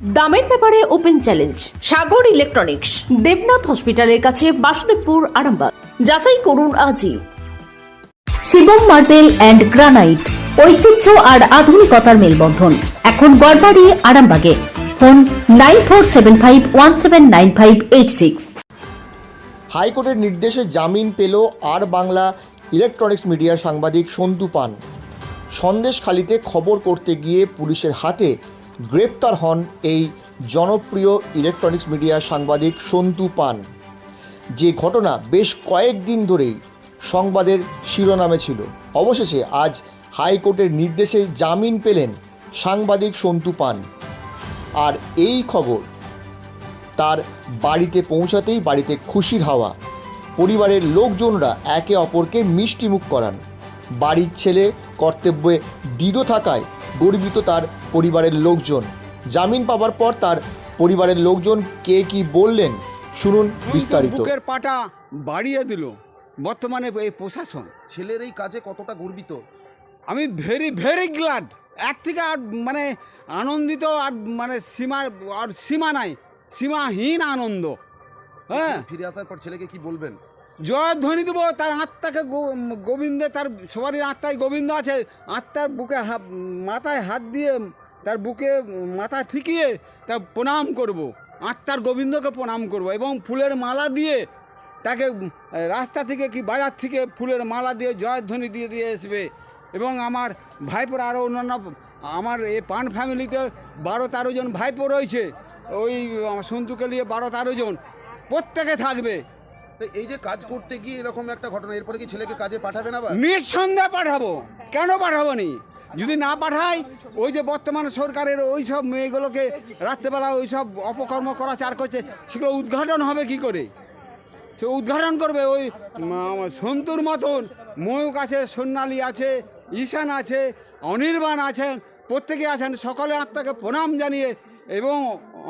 দামের ব্যাপারে open challenge, Sagar electronics, Debnath হসপিটালের কাছে বাসুদেবপুর, আরামবাগ। যাচাই করুন আজই। শিবম মার্বেল অ্যান্ড গ্রানাইট, ঐতিহ্য আর আধুনিকতার মেলবন্ধন। এখন গড়বাড়ি, আরামবাগে। Phone nine four seven five one seven nine five eight six. হাইকোর্টের নির্দেশে জামিন পেল আর বাংলা ইলেকট্রনিক্স মিডিয়ার সাংবাদিক সন্তু পান। সন্দেশখালিতে খবর করতে গিয়ে পুলিশের হাতে গ্রেপ্তার হন এই জনপ্রিয় ইলেকট্রনিক্স মিডিয়া সাংবাদিক সন্তু পান। যে ঘটনা বেশ কয়েকদিন ধরেই সংবাদের শিরোনামে ছিল। অবশেষে আজ হাইকোর্টের নির্দেশে জামিন পেলেন সাংবাদিক সন্তু পান। আর এই খবর তার বাড়িতে পৌঁছাতেই বাড়িতে খুশির হাওয়া। পরিবারের লোকজনরা একে অপরকে মিষ্টিমুখ করান। বাড়ির ছেলে কর্তব্যে দৃঢ় থাকায় গর্বিত তার পরিবারের লোকজন। জামিন পাওয়ার পর তার পরিবারের লোকজন কে কি বললেন শুনুন বিস্তারিত। বুকের পাটা বাড়িয়ে দিল বর্তমানে এই প্রশাসন। ছেলের এই কাজে কতটা গর্বিত? আমি ভেরি ভেরি গ্ল্যাড এক থেকে আর মানে আনন্দিত আর মানে সীমা আর সীমা নাই সীমাহীন আনন্দ। হ্যাঁ? ফিরে আসার পর ছেলেকে কি বলবেন? জয়ধ্বনি দেবো, তার আত্মাকে গোবিন্দে, তার সবারই আত্মায় গোবিন্দ আছে। আত্মার বুকে মাথায় হাত দিয়ে তার বুকে মাথা ঠেকিয়ে তার প্রণাম করব। আত্মার গোবিন্দকে প্রণাম করব এবং ফুলের মালা দিয়ে তাকে রাস্তা থেকে কি বাজার থেকে ফুলের মালা দিয়ে জয়ধ্বনি দিয়ে দিয়ে আসবে। এবং আমার ভাইপোর আরও অন্যান্য, আমার এই পান ফ্যামিলিতে বারো তেরো জন ভাইপো রয়েছে। ওই সন্তুকে নিয়ে বারো তেরো জন প্রত্যেকে থাকবে। এই যে কাজ করতে গিয়ে এরকম একটা ঘটনা, এরপরে কি ছেলেকে কাজে পাঠাবেন আবার? নিঃসন্দেহে পাঠাবো। কেন পাঠাবো নি যদি না পাঠাই, ওই যে বর্তমান সরকারের ওই সব মেয়েগুলোকে রাত্রেবেলা ওই সব অপকর্ম করা, চার করছে, সেগুলো উদ্ঘাটন হবে কি করে? সে উদ্ঘাটন করবে ওই সন্তুর মতন। ময়ূক আছে সন্ন্যালী আছে, ঈশান আছে, অনির্বাণ আছেন, প্রত্যেকে আছেন। সকলে আত্মাকে প্রণাম জানিয়ে এবং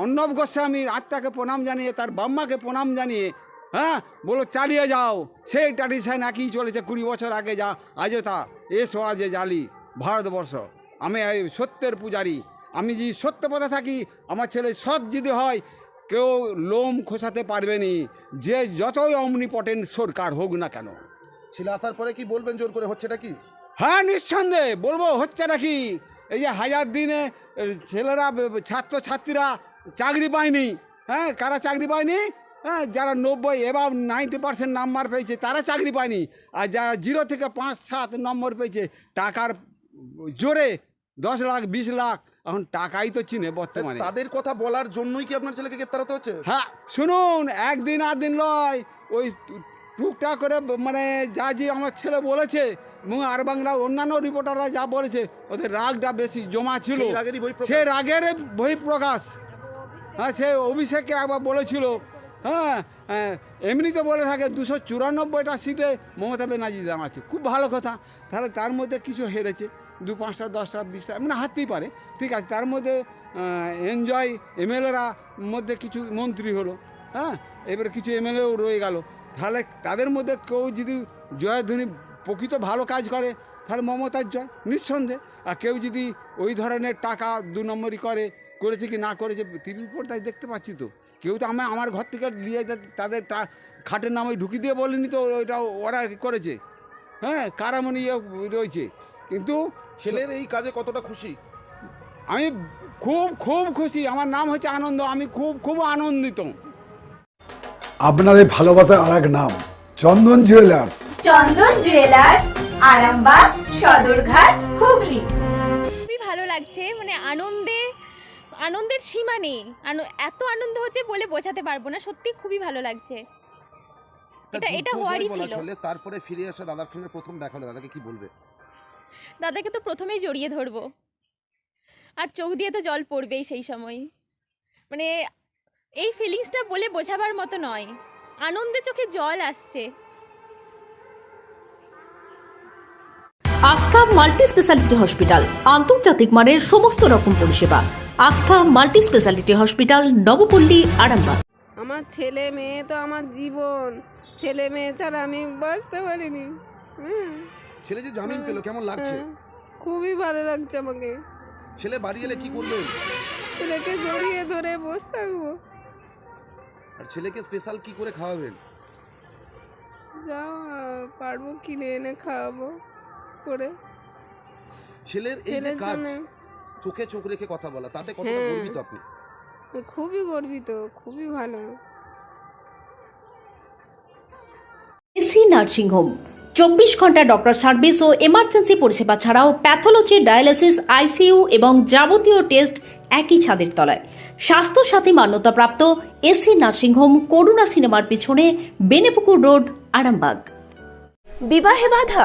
অর্ণব গোস্বামীর আত্মাকে প্রণাম জানিয়ে, তার বাম্মাকে প্রণাম জানিয়ে হ্যাঁ? বলো চালিয়ে যাও। সেই ট্র্যাডিশন একই চলেছে কুড়ি বছর আগে যা আজও তা। এসো আজে জালি ভারতবর্ষ। আমি এই সত্যের পূজারি। আমি যদি সত্য পথে থাকি আমার ছেলে সৎ যদি হয় কেউ লোম খোসাতে পারবে নি। যে যতই অমনিপটেন্ট সরকার হোক না কেন। ছেলে আসার পরে কি বলবেন জোর করে হচ্ছেটা কি? হ্যাঁ নিঃসন্দেহে বলব হচ্ছে নাকি এই যে হাজার দিনে ছেলেরা ছাত্রছাত্রীরা চাকরি পায়নি। হ্যাঁ কারা চাকরি পায়নি? হ্যাঁ যারা নব্বই এবার নাইনটি পার্সেন্ট নাম্বার পেয়েছে তারা চাকরি পায়নি। আর যারা জিরো থেকে পাঁচ সাত নম্বর পেয়েছে টাকার জোরে দশ লাখ বিশ লাখ এখন টাকাই তো চিনে বর্তমানে। তাদের কথা বলার জন্যই কি আপনার ছেলেকে গ্রেপ্তার হতে হচ্ছে? হ্যাঁ শুনুন একদিন আর দিন নয় ওই টুকটাক করে মানে যা যে আমার ছেলে বলেছে এবং আর বাংলা অন্যান্য রিপোর্টাররা যা বলেছে ওদের রাগটা বেশি জমা ছিল। সে রাগের বহিঃপ্রকাশ। হ্যাঁ সে অভিষেককে একবার বলেছিল হ্যাঁ হ্যাঁ, এমনিতে বলে থাকে দুশো চুরানব্বইটা সিটে মমতা ব্যানার্জি দাঁড়াচ্ছে খুব ভালো কথা। তাহলে তার মধ্যে কিছু হেরেছে। দু পাঁচটা দশটা বিশটা মানে হারতেই পারে। ঠিক আছে তার মধ্যে এনজয় এমএলএরা মধ্যে কিছু মন্ত্রী হলো। হ্যাঁ এবারে কিছু এমএলএও রয়ে গেল। তাহলে তাদের মধ্যে কেউ যদি জয়ধ্বনি প্রকৃত ভালো কাজ করে তাহলে মমতার জয় নিঃসন্দেহে। আর কেউ যদি ওই ধরনের টাকা দু নম্বরই করে করেছে কি না করেছে টিভি পর্দায় দেখতে পাচ্ছি তো। কেউ তো আমার আমার ঘর থেকে নিয়ে তাদের খাটের নামে ঢুকি দিয়ে বলেনি তো ওইটা ওরা করেছে? হ্যাঁ কারামণি ইয়ে রয়েছে? কিন্তু ছেলের এই কাজে কতটা খুশি? আমি খুব খুব খুশি। আমার নাম হচ্ছে আনন্দ আমি খুব খুব আনন্দিত। আপনাদের ভালোবাসার আর এক নাম চন্দন জুয়েলার্স। চন্দন জুয়েলার্স আরামবাগ সদরঘাট হুগলি। খুবই ভালো লাগছে মানে আনন্দে আনন্দের সীমা নেই। এত আনন্দ হচ্ছে বলে বোঝাতে পারব না। সত্যি খুবই ভালো লাগছে। এটা এটা হওয়ারই ছিল। তারপরে ফিরে আসা দাদার সঙ্গে প্রথম দেখা হলো দাদাকে কি বলবে? দাদাকে তো প্রথমেই জড়িয়ে ধরবো। আর চোখ দিয়ে তো জল পড়বেই সেই সময়। মানে এই ফিলিংসটা বলে বোঝাবার মতো নয়। আনন্দে চোখে জল আসছে। আস্থা মাল্টি স্পেশালিটি হসপিটাল। আন্তর্জাতিক মানের সমস্ত রকম পরিষেবা। Astha multi speciality hospital Nabapalli Arambagh. আমার ছেলে মেয়ে তো আমার জীবন। ছেলে মেয়ে ছাড়া আমি বাঁচতে পারিনি। হুম। ছেলে যে জামিন পেল কেমন লাগছে? হ্যাঁ, খুবই ভালো লাগছে আমাকে। ছেলে বাড়ি এলে কি করবেন ছেলেকে জড়িয়ে ধরে বসে থাকব। আর ছেলেকে স্পেশাল কি করে খাওয়াবেন? যা পারব কিনে এনে খাওয়াবো। করে। ছেলের এই যে ছেলের কাজ জন্য চোখে চোখ রেখে কথা বলা তাতে কতটা হ্যাঁ। গর্বিত আপনি? খুবই গর্বিত খুবই ভালো। এসি নার্সিং হোম চব্বিশ ঘণ্টা ডক্টর সার্ভিস ও এমার্জেন্সি পরিষেবা ছাড়াও প্যাথোলজি ডায়ালিসিস আইসিইউ এবং যাবতীয় টেস্ট একই ছাদের তলায়। স্বাস্থ্যসাথী মান্যতাপ্রাপ্ত এসি নার্সিং হোম করুণা সিনেমার পিছনে বেনেপুকুর রোড আরামবাগ। বিবাহে বাধা?